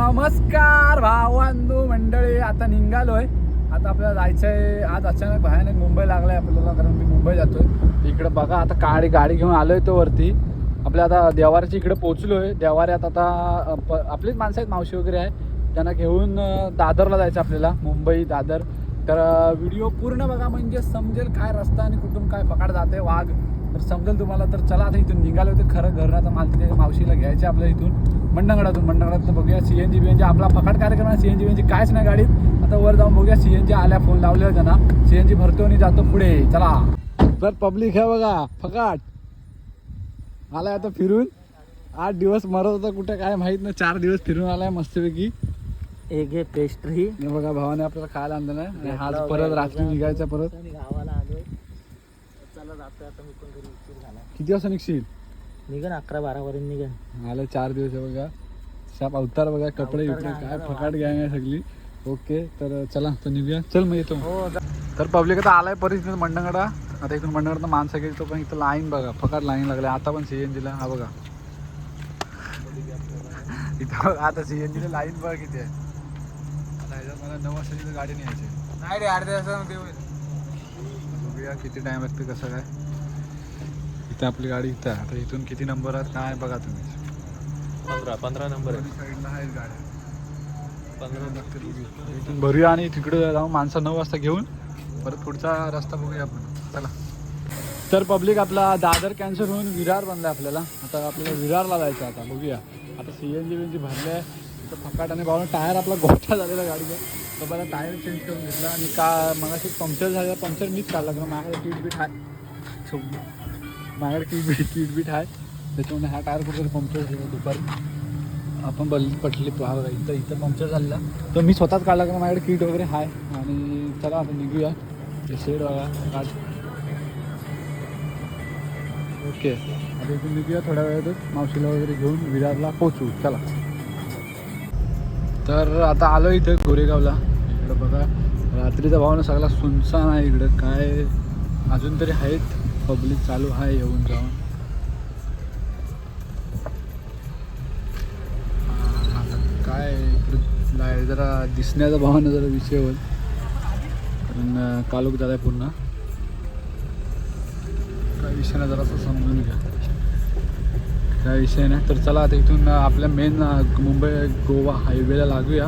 नमस्कार भावांनो मंडळी आता निघालोय. आता आपल्याला जायचंय आज अचानक भयानक मुंबई लागलाय आपल्याला कारण मी मुंबई जातोय. इकडे बघा आता गाडी गाडी घेऊन आलोय तो वरती. आपल्या आता देवाऱ्याच्या इकडे पोहोचलोय. देवाऱ्यात आता प- आपलीच माणसं आहेत मावशी वगैरे आहे. त्यांना घेऊन दादरला जायचं आपल्याला मुंबई दादर. तर व्हिडिओ पूर्ण बघा म्हणजे समजेल काय रस्ता आणि कुठून काय पकड जाते वाघ. तर समजेल तुम्हाला? तर चला आता इथून निघालो तर खरं घर आता मला तिथे मावशीला घ्यायचे आपल्या इथून. मंडंगडातून मंडंगडातून बघूया C N G B N G आपला फकाट कार्यक्रम आहे C N G B N G कायच नाही गाडीत. आता वर जाऊन बघूया सी एन जी आल्या फोन लावले होते ना. सी एन जी भरतो आणि जातो पुढे. चला. तर पब्लिक आहे बघा. फकाट आलाय आता फिरून. आठ दिवस मरत होता कुठे काय माहीत नाही. चार दिवस फिरून आलाय मस्तपैकी. एक हे पेस्ट्री बघा भावाने आपल्याला खायला आणलं नाही. आज परत रात्री. निघायचं परत. आणि गावाला आलोय चला जातोय आता मी पण घरी उशीर झाला किती वाजता निघशील? निघन अकरा बारा पर्यंत निघन. आलं चार दिवस आहे बघा. शाप अवतार बघा कपडे अवतार बिपडे काय फकाट गँग आहे सगळी. ओके तर चला तर निघूया. चल मग येतो. हो तर पब्लिक आता आलाय परिस्थिती मंडंगडा. आता इथून मंडंगडा माणसं गेली तो पण इथं लाईन बघा. फकाट लाईन लागले आता पण सीएनजीला हा बघा. इथं बघा, आता सीएनजीला लाईन बघा किती आहे. आता ह्याच्यात मला नऊ वाजता तिथं गाडी न्यायची नाही रे अर्ध्या तासामध्ये बघूया किती टाइम लागते कसं काय. इथं आपली गाडी इथं आहे. आता इथून किती नंबर आहेत काय बघा तुम्ही. पंधरा पंधरा नंबर साईडला आहेत गाड्या. पंधरा इथून भरूया आणि तिकडे जाऊन माणसं नऊ वाजता घेऊन परत पुढचा रस्ता बघूया आपण. चला. तर पब्लिक आपला दादर कॅन्सर होऊन विरार बनला आपल्याला. आता आपल्याला विरारला जायचं आता. बघूया. आता सी एन जी बी भरले आहे तर फकाट आणि भावना टायर आपला गोठा झालेला गाडीचा. तर मला टायर चेंज करून घेतला आणि का मगाशी पंक्चर झालं पंक्चर मीच काढला कारण माझ्याकडे किट बीट आहे सो माझ्याकडे किट बीट किट बीट आहे त्याच्यामुळे हा टायर कुठेतरी पंक्चर झाला दुपारी. आपण बल पटली पहा इथं इथं पंक्चर झालेला. तर मी स्वतःच काढला कारण माझ्याकडे किट वगैरे आहे आणि चला आता निघूया. ते शेड बघा काढ. ओके. आता इथून निघूया थोड्या वेळातच. मावशीला वगैरे घेऊन विरारला पोचू चला. तर आता आलो इथं गोरेगावला. इकडं बघा रात्रीचा भावना सगळा सुनसान आहे इकडं. काय अजून तरी आहेत? पब्लिक चालू आहे येऊन जाऊन. आता काय इकडं जरा दिसण्याचा भावना जरा विषय होईल कारण कालुक कालोख झाला आहे पूर्ण काय विषयाला जरा असं समजून घ्या. काय विषय नाही तर चला आता इथून आपल्या मेन मुंबई गोवा हायवेला लागूया.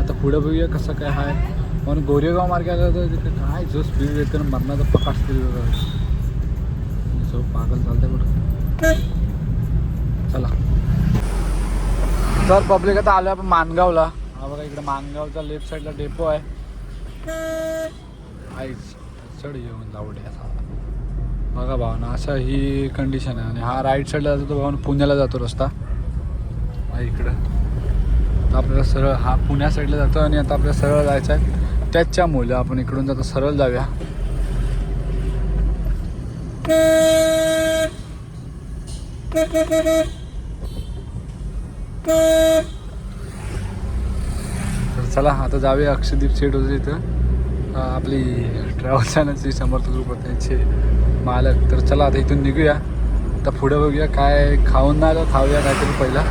आता पुढं बघूया कसं काय आहे पण गोरेगाव मार्गाला तर तिथे काय जो स्पीड येतं ना मरणाचा पकाट स्पीड जो पागल चालतंय बरं चला. तर पब्लिक आता आलो आपण मानगावला. हा बघा इकडे मानगावचा लेफ्ट साईडला डेपो आहे. आईच चढ येऊन जाऊ जावड्या बघा भावना असं ही कंडिशन आहे. आणि हा राईट साईडला जातो तो भावना पुण्याला जातो रस्ता. हा इकडं. आता आपल्याला सरळ हा पुण्या साईडला जातो आणि आता आपल्याला सरळ जायचं आहे. त्याच्यामुळे आपण इकडून जातो सरळ जाऊया. तर चला आता जाऊया अक्षदीप सेट होते इथं. आपली ट्रॅव्हल चॅनलची समर्थ ग्रुप त्यांचे मालक. तर चला आता इथून निघूया. आता पुढे बघूया काय खाऊन ना खाऊया काहीतरी पहिला.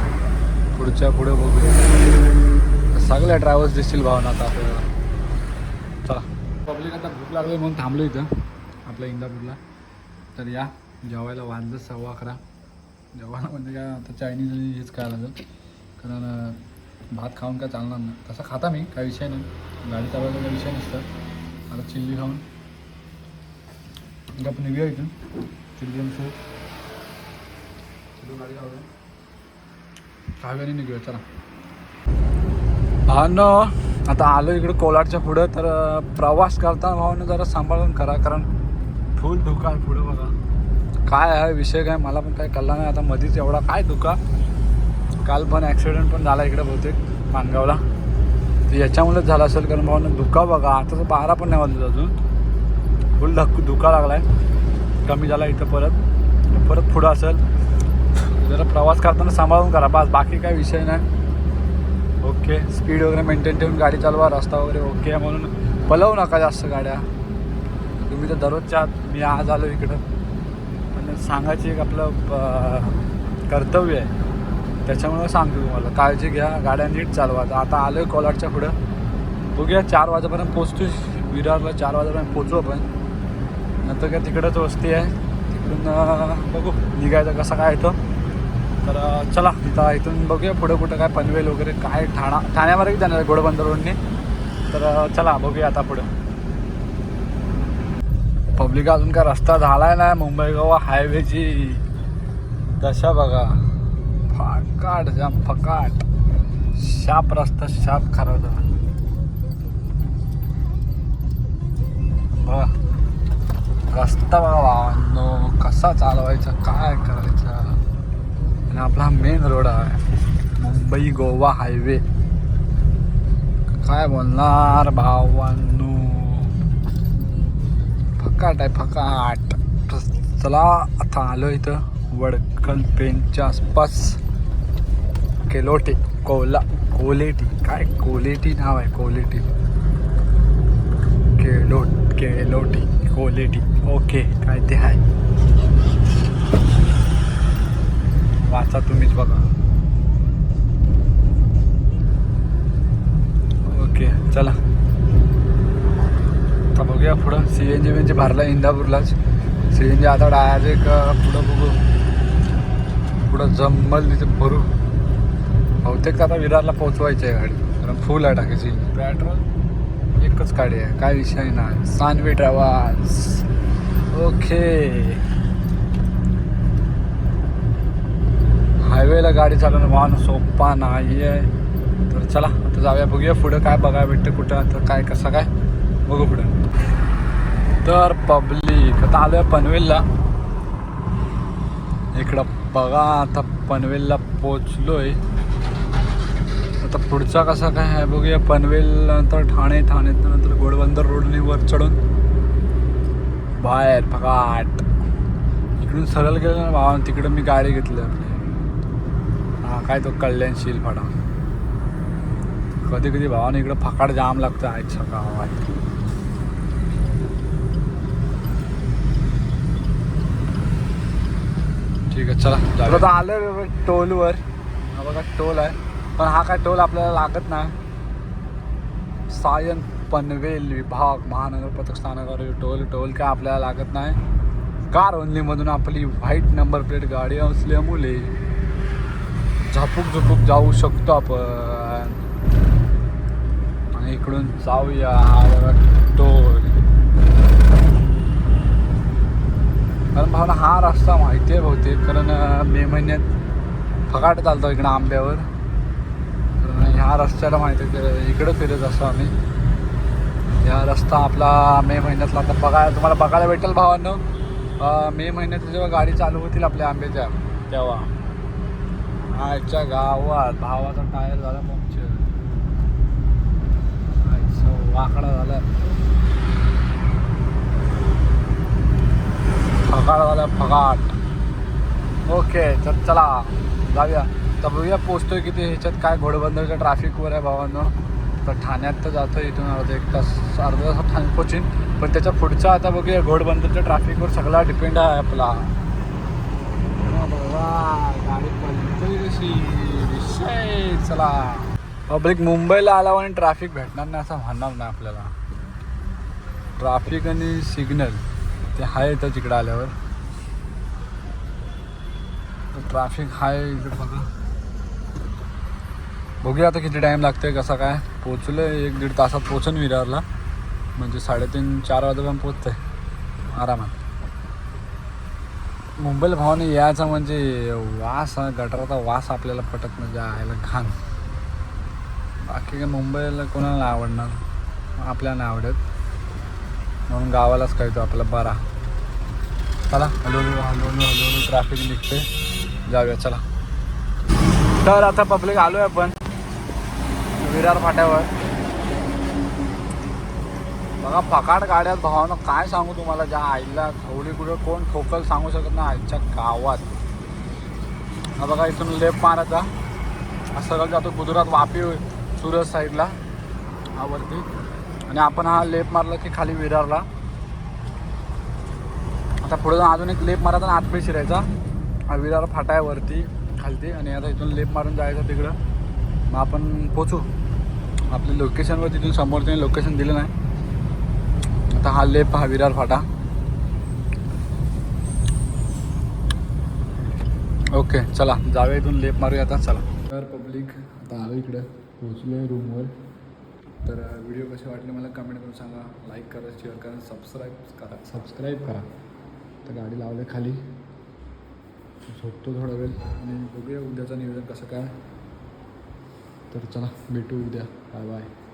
पुढच्या पुढे बघूया. सगळ्या ट्रॅव्हल्स दिसतील भावना आता आपल्याला. चला. पब्लिक आता भूक लागली म्हणून थांबलो इथं आपल्या इंदापूरला. तर या जेवायला वाजलं सव्वा अकरा. जेवायला म्हणजे काय आता चायनीज आणि हेच काय लागेल. कारण भात खाऊन काय चालणार नाही. तसा खाता मी काय विषय नाही. गाडी चालवायला काही विषय नसतं. आता चिल्ली खाऊन. मग आपण निघूया इथून. चिल्ली आणि सूप. चिल्ली गाडी निघूया चला. आता आलो इकडे कोलाडच्या पुढं तर प्रवास करताना भावानं जरा सांभाळून करा कारण फुल धोका आहे पुढं बघा. काय आहे विषय काय मला पण काय कळला नाही आता मधीच एवढा काय धोका. काल पण ॲक्सिडेंट पण झाला इकडे बहुतेक मानगावला याच्यामुळेच झाला असेल कारण भावानं धुका बघा. आता तर बारा पण नाही वाजले अजून. फुल धक्कू धुका आहे कमी झाला इथं परत. परत पुढं असेल. जरा प्रवास करताना सांभाळून करा. बस बाकी काय विषय नाही. ओके. स्पीड वगैरे मेंटेन ठेवून गाडी चालवा. रस्ता वगैरे ओके आहे म्हणून. पलवू नका जास्त गाड्या. तुम्ही तर दररोजच्या आत मी आज आलो इकडं. पण सांगायची एक आपलं कर्तव्य आहे. त्याच्यामुळे सांगतो तुम्हाला काळजी घ्या गाड्या नीट चालवा. आता- आलो आहे कोलाडच्या पुढं. बघूया चार वाजेपर्यंत पोचतो विरारला चार वाजेपर्यंत पोचू आपण. नंतर काय तिकडंच वस्ती आहे. तिकडून बघू निघायचं कसं काय येतं तर चला तिथं इथून बघूया पुढं कुठं काय पनवेल वगैरे काय ठाणा ठाण्यावरही जाणार आहे घोडबंदर तर चला बघूया आता पुढं. पब्लिक अजून काय रस्ता झालाय ना मुंबई गोवा हायवेची दशा बघा. फकाट जाम फकाट. शाप रस्ता शाप खराब रस्ता बाबा कसा चालवायचा काय करायचा? आणि आपला मेन रोड आहे मुंबई गोवा हायवे काय बोलणार भावांनो? फकाट आहे फकाट. चला आता आलो इथं वडकल पेनच्या आसपास. केलोटी कोला कोलेटी. काय कोलेटी नाव आहे कोलेटी? केलोट केलोटी कोलेटी. ओके काय ते आहे. वाचा तुम्हीच बघा. ओके चला. आता बघूया पुढं. सी एन जी म्हणजे भरला इंदापूरलाच. सी एन जी आता डायरेक्ट पुढं बघू. पुढं जमल तिथे भरू. बहुतेक आता विरारला पोचवायची आहे गाडी. कारण फुल आहे टाकायची पेट्रोल एकच गाडी आहे. काय विषय नाही. सानवी ट्रॅव्हल्स ओके हायवेला गाडी चालवणं वाहन सोपा नाही आहे तर चला आता जाऊया बघूया पुढं काय बघायला भेटतं कुठं आता काय कसं काय. बघू पुढं. तर पब्लिक आता आलोय पनवेलला. इकडं बघा आता पनवेलला पोचलोय आता पुढचा कसा काय आहे बघूया. पनवेल नंतर ठाणे ठाणे नंतर घोडबंदर रोडने वर चढून. बाहेर फकाट. इकडून सरळ गेलं ना भावा तिकडं मी गाडी घेतली आपली. हा काय तो कल्याणशील फाडा. कधी कधी भावाने इकडं फकाट जाम लागतं आजच्या गावात ठीक आहे चला. आता आलं टोलवर. हा बघा टोल आहे. पण हा काय टोल आपल्याला लागत नाही. सायन पनवेल विभाग महानगर पथक स्थानकावर टोल टोल काय आपल्याला लागत नाही. कार ओनलीमधून आपली व्हाईट नंबर प्लेट गाडी असल्यामुळे झापूक झुपूक जाऊ शकतो आपण. आणि इकडून जाऊया टोल. कारण भावना हा रस्ता माहिती आहे बहुतेक कारण मे महिन्यात फकाट चालतो इकडं आंब्यावर. ह्या रस्त्याला माहिती आहे इकडं फिरत असतो आम्ही. ह्या रस्ता आपला मे महिन्यातला. आता बघायला तुम्हाला बघायला भेटेल भावांनो. मे महिन्यात जेव्हा गाडी चालू होतील आपल्या आंब्याच्या तेव्हा. आजच्या गावात भावाचा टायर झाला पंक्चर वाकडा झाला. फकाट झाला फकाट ओके तर चला जाऊया. तर बघूया पोचतोय किती ह्याच्यात काय घोडबंदरच्या ट्रॅफिकवर आहे भावांनो. तर ठाण्यात तर जातो इथून अर्धा एक तास अर्धा तास ठाणे पोचीन. पण त्याच्या पुढचा आता बघूया घोडबंदरच्या ट्रॅफिकवर सगळा डिपेंड आहे आपला. गाडी चला. पब्लिक मुंबईला आला आणि ट्रॅफिक भेटणार नाही असं म्हणणार नाही आपल्याला. ट्रॅफिक आणि सिग्नल ते आहे तर तिकडं आल्यावर. ट्रॅफिक आहे इकडे बघा. बघूया आता किती टाईम लागते कसा काय? पोचलो एक दीड तासात पोचन विरारला. म्हणजे साडेतीन चार वाजेपर्यंत पोचते आरामात. मुंबईला भावाने यायचा म्हणजे वास गटाराचा वास आपल्याला पटत म्हणजे यायला घाण. बाकी काय मुंबईला कोणाला नाही आवडणार? आपल्याला नाही आवडत. म्हणून गावालाच कळतो आपला बरा. चला हळूहळू हळूहळू हळूहळू ट्रॅफिक निघते जाऊया चला. तर आता पब्लिक आलो आहे आपण. विरार फाट्यावर. बघा फकाट गाड्यात भावानं काय सांगू तुम्हाला? ज्या आईला खवली कुठं कोण ठोकल सांगू शकत नाही आईच्या गावात. हा बघा इथून लेफ्ट मारायचा हा जातो गुजरात वापी सुरत साईडला हा वरती. आणि आपण हा लेप मारला की खाली विरारला. आता पुढे जाऊन अजून एक लेप मारायचा आणि आतमध्ये शिरायचा. हा विरार फाटा आहे वरती खालती. आणि आता इथून लेप मारून जायचं तिकडं. मग आपण पोचू. आपल्या लोकेशनवर तिथून समोर त्यांनी लोकेशन दिलं नाही. आता हा लेप हा विरार फाटा. ओके चला जाऊया इथून लेप मारूया आता चला. तर पब्लिक आता आलो इकडं पोचलो आहे रूमवर तर व्हिडिओ कसे वाटले मला कमेंट करून सांगा. लाईक करा शेअर करा सबस्क्राईब करा. सबस्क्राईब करा. तर गाडी लावले खाली. झोपतो थोडा वेळ आणि बघूया उद्याचं नियोजन कसं काय. तर चला भेटू उद्या. Bye bye.